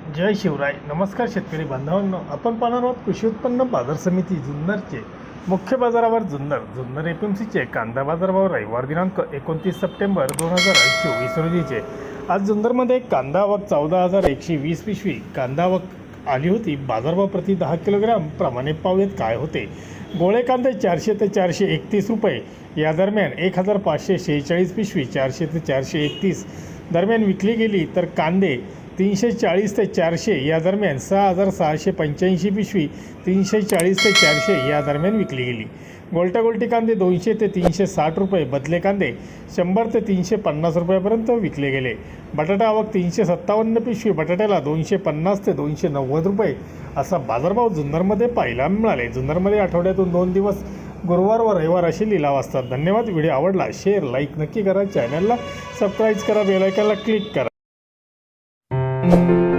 जय शिवराय. नमस्कार शेतकरी बांधवांनो. आपण पाहणार आहोत कृषी उत्पन्न बाजार समिती जुन्नरचे. मुख्य बाजारावर जुन्नर जुन्नर एफ एम सीचे कांदा बाजारभाव रविवार दिनांक एकोणतीस सप्टेंबर दोन हजार चोवीस रोजीचे. आज जुन्नरमध्ये कांदा आवक चौदा हजार एकशे वीस पिशवी. कांदा आवक आली होती. बाजारभाव प्रति दहा किलोग्राम प्रमाणे पावेत काय होते? गोळे कांदे चारशे ते चारशे एकतीस रुपये. या दरम्यान एक हजार पाचशे शेहेचाळीस पिशवी चारशे ते चारशे एकतीस. दरम्यान विकली गेली तर कांदे तीनशे चाळीस ते चारशे या दरम्यान सहा हजार सहाशे पंच्याऐंशी पिशवी तीनशे चाळीस ते चारशे या दरम्यान विकली गेली. गोलटागोलटी कांदे दोनशे ते तीनशे साठ रुपये बदले कांदे शंभर ते तीनशे पन्नास रुपयापर्यंत विकले गेले. बटाटा आवक तीनशे सत्तावन्न पिशवी बटाट्याला दोनशे पन्नास ते दोनशे नव्वद रुपये असा बाजारभाव जुन्नरमध्ये पाहायला मिळाले. जुन्नरमध्ये आठवड्यातून दोन दिवस गुरुवार व रविवार असे लिलाव असतात. धन्यवाद. व्हिडिओ आवडला शेअर लाईक नक्की करा. चॅनलला सबस्क्राईब करा बेलायकनला क्लिक करा. thank you